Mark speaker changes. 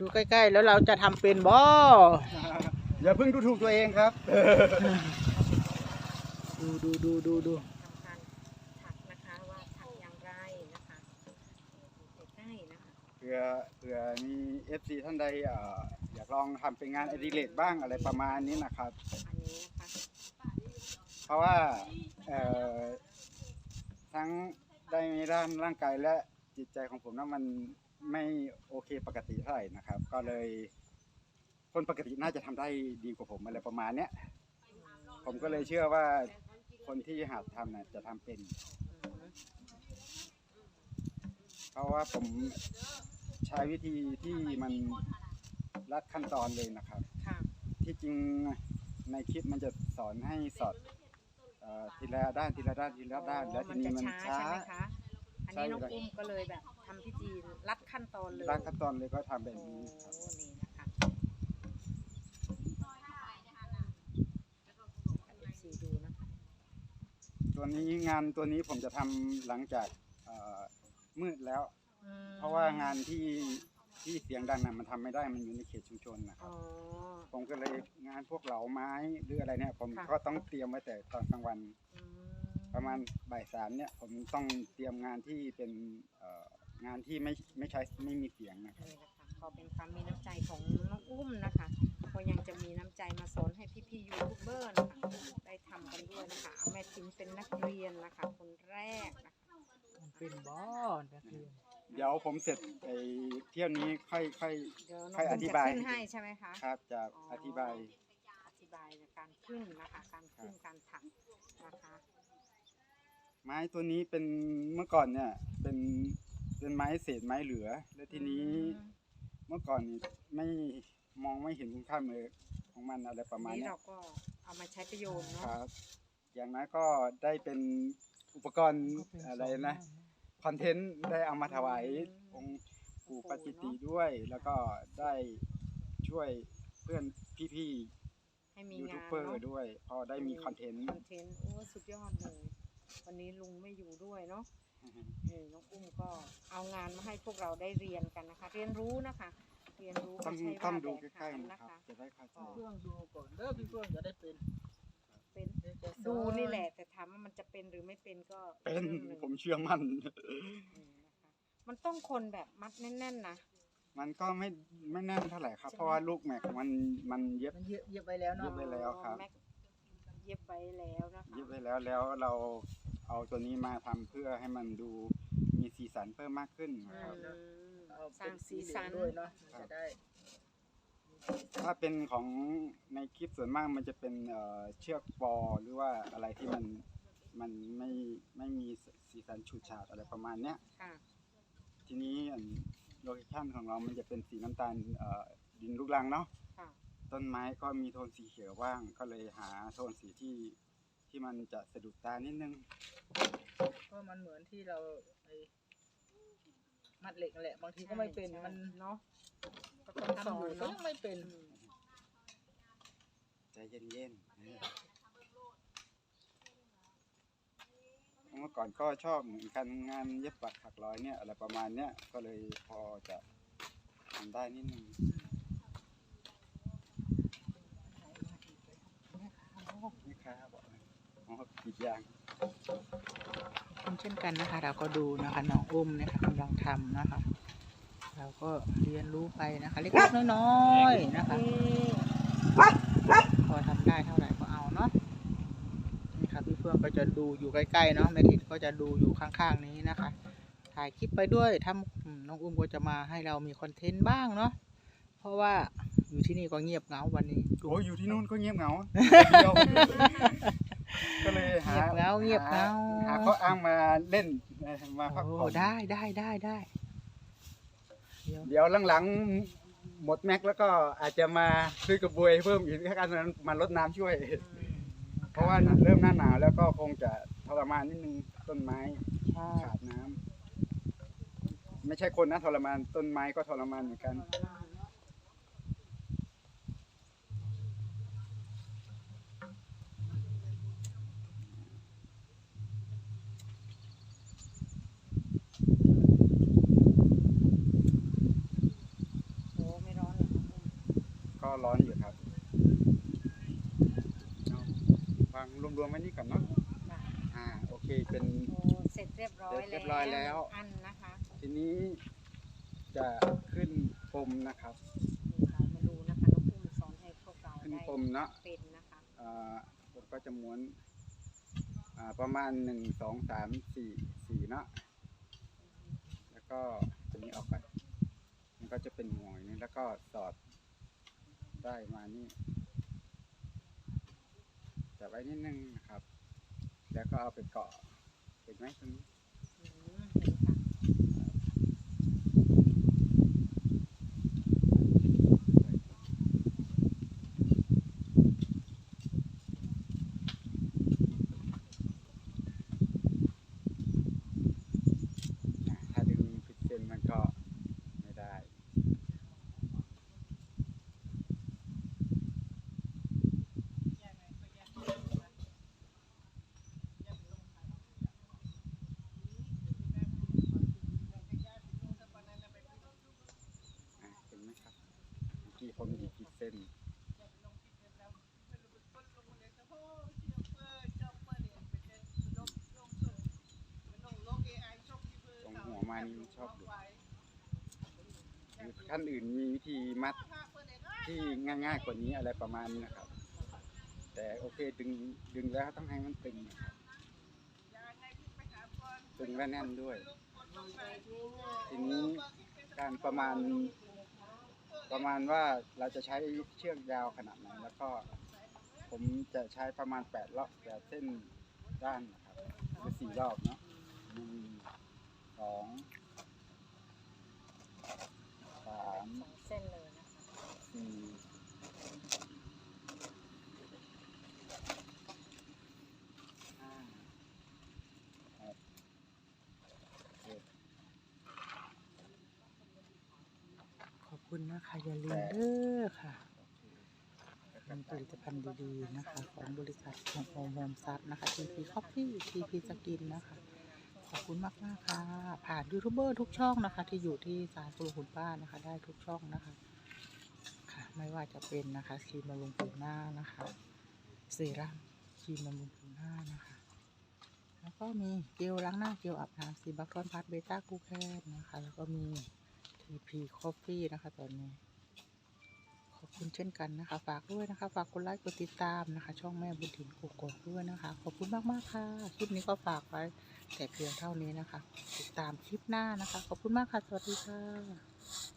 Speaker 1: ดูใกล้ๆ แล้วเราจะทำเป็นบ่
Speaker 2: อย่าเพิ่งดูถูกตัวเองครับ
Speaker 1: ดูดูดูดูดู
Speaker 3: ทำการถักนะคะว่าถักอย่างไรนะคะดูใกล้ๆนะคะ
Speaker 2: เผื่อเผื่อมีเอฟซีท่านใดเอ่ออยากลองทำเป็นงานอดิเรกบ้างอะไรประมาณนี้นะครับ
Speaker 3: อันนี้นะคะ
Speaker 2: เพราะว่าเอ่อทั้งได้ในด้านร่างกายและจิตใจของผมนั้นมัน ไม่โอเคปกติเท่าไหร่นะครับ ก็เลยคนปกติน่าจะทำได้ดีกว่าผมอะไรประมาณเนี้ยผมก็เลยเชื่อว่าคนที่หัดทำน่ะจะทำเป็น
Speaker 3: อืม
Speaker 2: เพราะว่าผมใช้วิธีที่มันรัดขั้นตอนเลยนะครับ
Speaker 3: ค่ะ
Speaker 2: ที่จริงในคลิปมันจะสอนให้สอดเอ่อทีละด้านทีละด้านทีละด้าน แล้วทีนี้มัน
Speaker 3: จะ
Speaker 2: ช้า
Speaker 3: ใช่ไหมคะ อันนี้น้อง
Speaker 2: ใช่
Speaker 3: อุ้มก็เลยแบบทำพิธีรัดขั้นตอนเลย
Speaker 2: ด้านขั้นตอนเลยก็ทำแบบ
Speaker 3: โอ้
Speaker 2: นี้ครับ
Speaker 3: นี่นะคะเอฟซีดูนะคะ
Speaker 2: ตัวนี้งานตัวนี้ผมจะทำหลังจากเอ่อมืดแล้ว
Speaker 3: อืม
Speaker 2: เพราะว่างานที่ที่เสียงดังน่ะมันทำไม่ได้มันอยู่ในเขตชุมชนนะครั
Speaker 3: อ๋
Speaker 2: บ
Speaker 3: อ
Speaker 2: ผมก็เลยงานพวกเหลาไม้หรืออะไรเนี่ย ผม
Speaker 3: ค่ะ
Speaker 2: ก็ต้องเตรียมไว้แต่ตอนกลางวัน
Speaker 3: อืม
Speaker 2: ประมาณบ่ายสามเนี่ยผมต้องเตรียมงานที่เป็นเอ่องานที่ไม่ไม่ใช้ไม่มีเสียงนะครับ
Speaker 3: นี่นะคะก็เป็นความมีน้ำใจของน้องอุ้มนะคะก็ยังจะมีน้ำใจมาสอนให้พี่ๆยูทูบเบอร์นะคะได้ทำกันด้วยนะคะเอาแม่ทิมเป็นนักเรียนนะคะคนแรกนะคะ
Speaker 1: มันเป็นบ่นักเรียน
Speaker 2: เดี๋ยวผมเสร็จไอเที่ยวนี้ค่อยค่อย
Speaker 3: เดี๋ยวน้
Speaker 2: ค่
Speaker 3: อง
Speaker 2: อย
Speaker 3: อุ้
Speaker 2: อ
Speaker 3: ม
Speaker 2: ธิ
Speaker 3: จะ
Speaker 2: บาย
Speaker 3: ขึ้นให้ใช่ไหมคะ
Speaker 2: ครับจะอธิบาย
Speaker 3: อธิบายในการขึ้นนะคะ การขึ้นการถักนะคะ
Speaker 2: ไม้ตัวนี้เป็นเมื่อก่อนเนี่ยเป็นเป็นไม้เศษไม้เหลือ แล้วทีนี้เมื่อก่อนนี่ไม่มองไม่เห็นคุณค่าเลยของมันอะไรประมาณ
Speaker 3: นี้
Speaker 2: เนี้ย
Speaker 3: เราก็เอามาใช้ประโยชน์เนาะ
Speaker 2: ครับ อย่างนั้นก็ได้เป็นอุปกรณ์
Speaker 1: ก็เป็น
Speaker 2: อะไร
Speaker 1: สง
Speaker 2: นะ
Speaker 1: ด้า
Speaker 2: คอนเทนต์ได้เอามาถวายองค์ปู่ปัจจิติด้วย แล้วก็ได้ช่วยเพื่อนพี่
Speaker 3: ให้มี
Speaker 2: ๆยูทู
Speaker 3: งา
Speaker 2: บ
Speaker 3: น
Speaker 2: เบอร์
Speaker 3: เนาะ
Speaker 2: ด้วย พอได้มีคอนเทนต์
Speaker 3: คอนเทนต์โอ้สุดยอดเลย วันนี้ลุงไม่อยู่ด้วยเนาะนี่น้องอุ้มก็เอางานมาให้พวกเราได้เรียนกันนะคะ เรียนรู้นะคะ เรียนรู้
Speaker 2: ต้อง
Speaker 3: ไม่ใช่
Speaker 2: ต้อง
Speaker 3: ว่า
Speaker 2: ดู
Speaker 3: แบ
Speaker 2: ใกล้
Speaker 3: หาม
Speaker 2: ๆ
Speaker 3: นะ
Speaker 2: นะครับ
Speaker 3: คะ
Speaker 2: จะได้เข้าใจ
Speaker 1: เพื่องดูก่อนเด้อพี่เพื่องจะได้เป็น
Speaker 3: เป็น
Speaker 1: เยวจะสอน
Speaker 3: ดูนี่แหละ แต่ถามว่ามันจะเป็นหรือไม่เป็นก็
Speaker 2: เป็น
Speaker 3: รื่องหนึ่ง
Speaker 2: ผมเชื่อมั่น
Speaker 3: นี่นะคะมันต้องคนแบบมัดแน่นๆนะ
Speaker 2: มันก็ไม่ไม่แน่นเท่าไหร่ครับ เพราะว่าลูกแม็กมันมันเย็บ
Speaker 1: มันเยอะเยอะไปแล้ว
Speaker 2: เย็
Speaker 1: เนาะ
Speaker 2: บไว้แล้ว ครับ
Speaker 3: แม็กเย็บไว้แล้วนะคะ
Speaker 2: เย็บไว้แล้วแล้วเราเอาตัวนี้มาทำเพื่อให้มันดูมีสีสันเพิ่มมากขึ้นนะครับ
Speaker 3: อืม
Speaker 1: เอา
Speaker 3: ส
Speaker 1: เป็
Speaker 3: ร้าง
Speaker 1: น
Speaker 3: สี
Speaker 1: สี
Speaker 3: สั
Speaker 1: สั
Speaker 3: น
Speaker 1: นด้วยเนาะ
Speaker 2: ครับ
Speaker 1: จะได้
Speaker 2: ถ้าเป็นของในคลิปส่วนมากมันจะเป็นเอ่อเชือกปอหรือว่าอะไรที่มันมันไม่ไม่มีสีสันฉูดฉาดอะไรประมาณเนี้ย
Speaker 3: ค่ะ
Speaker 2: ทีนี้โลเคชั่นของเรามันจะเป็นสีน้ำตาลเอ่อดินลูกรังเนาะ
Speaker 3: ค่ะ
Speaker 2: ต้นไม้ก็มีโทนสีเขียวว่าง ก็เลยหาโทนสีที่ที่มันจะสะดุดตานิดนึง
Speaker 1: ก็มันเหมือนที่เราไอ้มัดเหล็กนั่นแหละ บางทีก็ไม่เป็น
Speaker 3: ใช่
Speaker 1: มัน
Speaker 3: เนาะก็
Speaker 1: ต้
Speaker 3: ต้
Speaker 1: อ
Speaker 3: องงส
Speaker 1: ทำ
Speaker 3: อ
Speaker 1: อนยู่ก็
Speaker 3: เนาะ
Speaker 1: ยังไม่เป็น
Speaker 3: อืม
Speaker 2: ใจเย็นๆเมื่อก่อนก็ชอบเหมือนกันงานเย็บปักถักร้อยเนี่ยอะไรประมาณเนี้ยก็เลยพอจะทำได้นิดนึง นี่ครับอกอ๋อปิดยาง
Speaker 1: เช่นกันนะคะ เราก็ดูนะคะน้องอุ้มนะคะกำลังทำนะคะ เราก็เรียนรู้ไปนะคะเล็กๆน้อยๆนะคะพอทำได้เท่าไหร่ก็เอาเนาะนี่ค่ะพี่เฟื่องก็จะดูอยู่ใกล้ๆเนาะแม่ทิดก็จะดูอยู่ข้างๆนี้นะคะ ถ่ายคลิปไปด้วยทำอืมน้องอุ้มก็จะมาให้เรามีคอนเทนต์บ้างเนาะ ราะว่าอยู่ที่นี่ก็เงียบเหงาวันนี้
Speaker 2: โอ้ยอยู่ที่นู่นก็เงียบเหงาเดียวก็เลยหา
Speaker 1: เงียบเหงาเงียบเหงา
Speaker 2: หาข้ออ้างมาเล่นมาพัก
Speaker 1: โอ้
Speaker 2: ผ่อน
Speaker 1: ได้ได้ได้ได้เดี๋ยว
Speaker 2: เดี๋ยวหลังๆหมดแม็กแล้วก็อาจจะมาซื้อกระบวยเพิ่มอีกแค่การนั้นมาลดน้ำช่วย เพราะว่าเริ่มหน้าหนาวแล้วก็คงจะทรมานนิดนึงต้นไม้
Speaker 1: ใช่
Speaker 2: ขาดน้ำไม่ใช่คนนะทรมานต้นไม้ก็ทรมานเหมือนกัน
Speaker 3: ร้อนอยู่ค
Speaker 2: รับฟังรวมๆไว้นี่ก่อนเนาะอ่าโอเคเป็น
Speaker 3: เสร็จเรียบร้อย
Speaker 2: แล้ว
Speaker 3: อันนะคะ
Speaker 2: ทีนี้จะขึ้นปมนะครับ
Speaker 3: มาดูนะคะน้องภูมิสอนให้พวกเรา
Speaker 2: ขึ้นปมเนาะ
Speaker 3: เป็นนะคะ
Speaker 2: อ่าผมก็จะม้วนอ่าประมาณหนึ่งสองสามสี่สี่เนาะแล้วก็อันนี้ออกไปมันก็จะเป็นหงอยนี่แล้วก็สอด ได้มานี่จับไว้นิดนึงนะครับ แล้วก็เอาไปเกาะเห็นไหมตรงนี้
Speaker 3: อืมเห็นค่ะ
Speaker 2: อะถ้าดึงผิดเส้นมันก็ไม่ได้ อะเห็นไหมครับ เมื่อกี้ผมหยิบผิดเส้นตรงหัวมานี่มันชอบดคือท่านอื่นมีวิธีมัดที่ง่ายๆกว่านี้อะไรประมาณนี้นะครับ แต่โอเคดึงดึงแล้วต้องให้มันตึงนะครับตึงและแน่นด้วย ทีนี้การประมาณ ประมาณว่าเราจะใช้เชือกยาวขนาดไหนแล้วก็ผมจะใช้ประมาณแปดรอบแปดเส้นด้านนะครับคือสี่รอบเนาะหนึ่งสองสาม
Speaker 3: สองเส้นเลยนะคะ
Speaker 2: สี่ห้าหกเจ็ด
Speaker 1: ขอบ คุณนะคะ อย่าลืมเด้อค่ะมีผลิตภัณฑ์ดีๆนะคะ ของบริษัทของโฮมโฮมซับนะคะ TP Coffee TP Skin นะคะ ขอบคุณมากมากๆค่ะ ผ่านยูทูบเบอร์ทุกช่องนะคะ ที่อยู่ที่สารปรุงคุณป้านะคะ ได้ทุกช่องนะคะค่ะ ไม่ว่าจะเป็นนะคะครีมบำรุงผิวหน้านะคะเซรั่มครีมบำรุงผิวหน้านะคะแล้วก็มีเจลล้างหน้าเจลอาบน้ำซีบัคทอนพัทเบต้ากูแคนนะคะ แล้วก็มี TP Coffee นะคะตอนนี้ ขอบคุณเช่นกันนะคะ ฝากด้วยนะคะ ฝากกดไลค์กดติดตามนะคะ ช่องแม่บุญถิ่นกกอกด้วยนะคะ ขอบคุณมากมากค่ะ คลิปนี้ก็ฝากไว้ แต่เพียงเท่านี้นะคะ ติดตามคลิปหน้านะคะ ขอบคุณมากค่ะ สวัสดีค่ะ